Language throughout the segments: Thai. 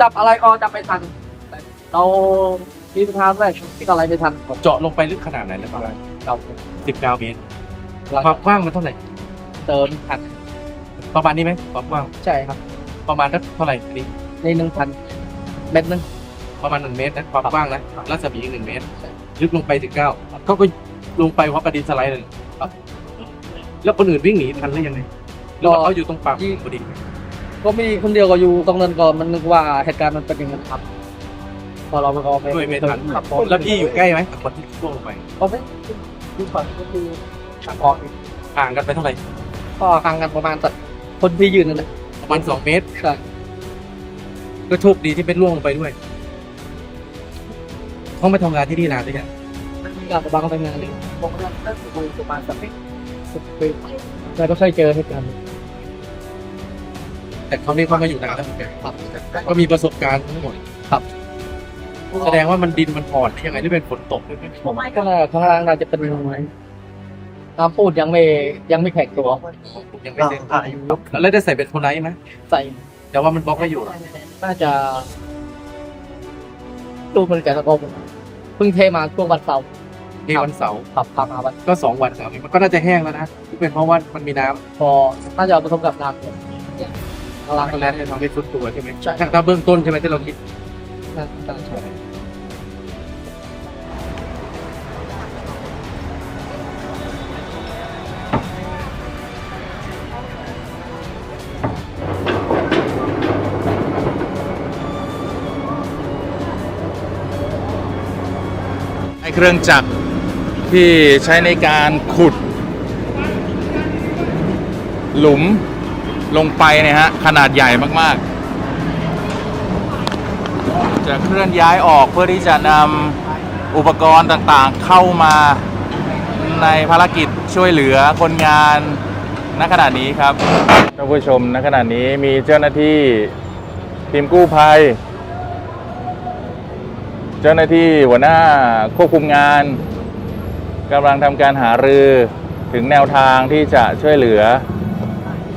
จับอะไรก็จับไม่ทันแต่เราที่ทางแรกที่อะไรไม่ทันเจาะลงไปลึกขนาดไหนนะประมาณเราสิบเก้าเมตรความกว้างมันเท่าไหร่เดินทันประมาณนี้ไหมความกว้างใช่ครับ ประมาณเท่าไหร่อันนี้ในหนึ่งพันเมตรหนึงประมาณหนึ่งเมตรนะความกว้างนะรัศมีหนึ่งเมตรลึกลงไปถึงเก้าเขาก็ลงไปเพราะประดินสไลด์เลยครับแล้วคนอื่นวิ่งหนีทันหรือยังไงแล้วเขาอยู่ตรงปากพอดี ก็มีคนเดียวก็อยู่ตรงนั้นก่อนมันนึกว่าเหตุการณ์มันเป็นยังไงครับ พอเราไปก็ไปด้วยไม่ทันครับแล้วพี่อยู่ใกล้ไหมกับคนที่ล่วงลงไปก็ไม่ที่ฝั่งก็คือทางออกห่างกันไปเท่าไหร่ก็ห่างกันประมาณสักคนที่ยืนนั่นแหละประมาณสองเมตรใช่ก็โชคดีที่ไม่ล่วงลงไปด้วยเขาไม่ทำงานที่นี่นานด้วยกันกลับมาบ้านก็ไปงานเลยผมก็ตั้งคุยประมาณสักสิบปีแต่ก็เคยเจอเหตุการณ์นี้ แต่เขานี่เขามาอยู่นานแล้วเหมือนกันครับก็มีประสบการณ์ทั้งหมดครับแสดงว่ามันดินมันอ่อนหรือยังไงหรือเป็นฝนตกผมไม่ก็ข้างล่างเราจะเป็นน้ำปูดยังไม่ยังไม่แข็งตัวยังไม่เสร็จแล้วได้ใส่เป็นโทนไนท์ไหมใส่แต่ว่ามันบล็อกไม่อยู่น่าจะดูมันแต่ละกเพิ่งเทมาช่วงวันเสาร์ที่วันเสาร์ขับขับมาวันก็สองวันสามวันมันก็น่าจะแห้งแล้วนะเป็นเพราะว่ามันมีน้ำพอน่าจะเอาผสมกับน้ำ ข้างล่างก็ก็แล้แล้ววทำให้ฟุดตัวใช่ไหมใช่ถ้าเบื้องต้นใช่ไหมที่เราคิดน่าจะใช่ไอเครื่องจักรที่ใช้ในการขุด หลุม ลงไปเนี่ยฮะขนาดใหญ่มากๆ จะเคลื่อนย้ายออกเพื่อที่จะนำอุปกรณ์ต่างๆเข้ามาในภารกิจช่วยเหลือคนงานณขณะนี้ครับท่านผู้ชมณขณะนี้มีเจ้าหน้าที่ทีมกู้ภัย เจ้าหน้าที่หัวหน้าควบคุมงานกำลังทำการหารือถึงแนวทางที่จะช่วยเหลือ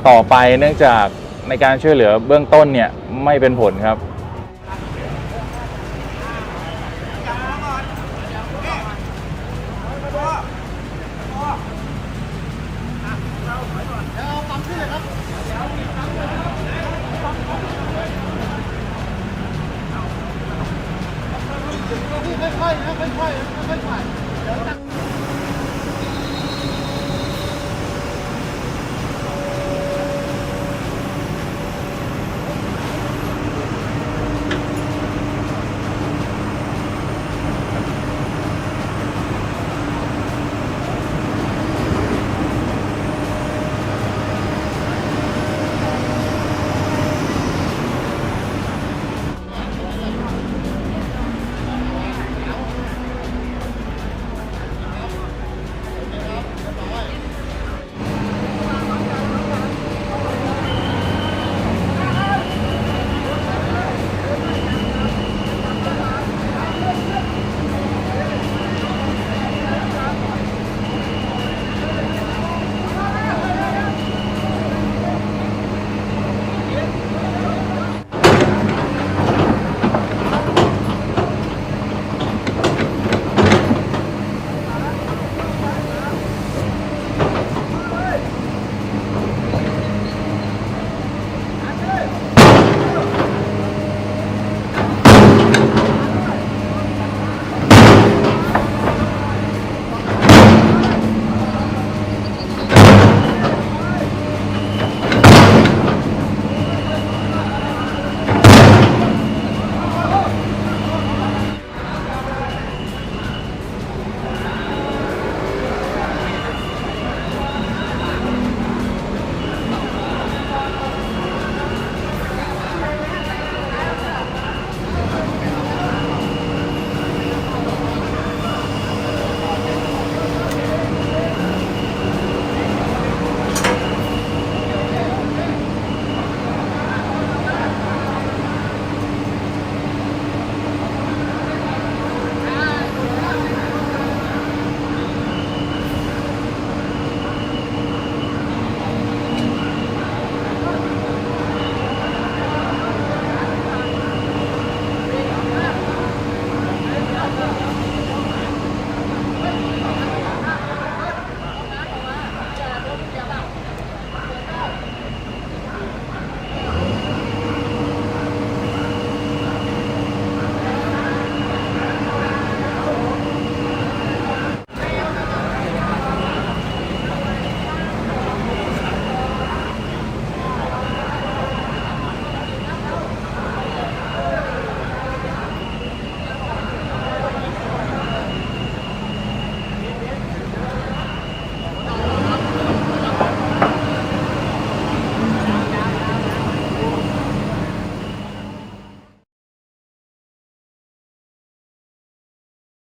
ต่อไปเนื่องจากในการช่วยเหลือเบื้องต้นเนี่ยไม่เป็นผลครับ ค่อยๆนะค่อยๆค่อยๆ